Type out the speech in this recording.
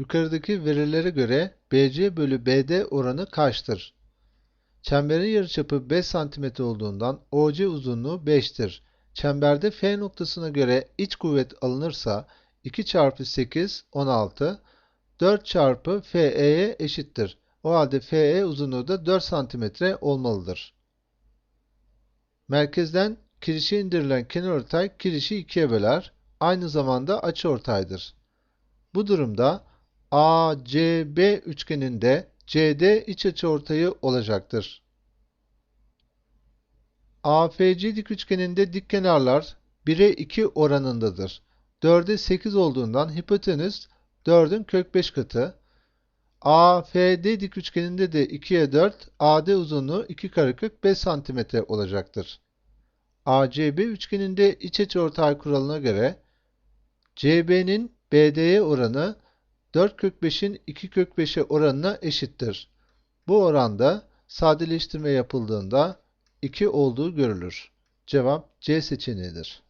Yukarıdaki verilere göre BC bölü BD oranı kaçtır? Çemberin yarıçapı 5 cm olduğundan OC uzunluğu 5'tir. Çemberde F noktasına göre iç kuvvet alınırsa 2 çarpı 8 16 4 çarpı FE'ye eşittir. O halde FE uzunluğu da 4 cm olmalıdır. Merkezden kirişe indirilen kenarortay kirişi ikiye böler. Aynı zamanda açıortaydır. Bu durumda ACB üçgeninde CD iç açıortayı olacaktır. AFC dik üçgeninde dik kenarlar 1'e 2 oranındadır. 4'e 8 olduğundan hipotenüs 4'ün kök 5 katı. AFD dik üçgeninde de 2'ye 4, AD uzunluğu 2 karekök 5 cm olacaktır. ACB üçgeninde iç açıortay kuralına göre CB'nin BD'ye oranı 4 kök 5'in 2 kök 5'e oranına eşittir. Bu oranda sadeleştirme yapıldığında 2 olduğu görülür. Cevap C seçeneğidir.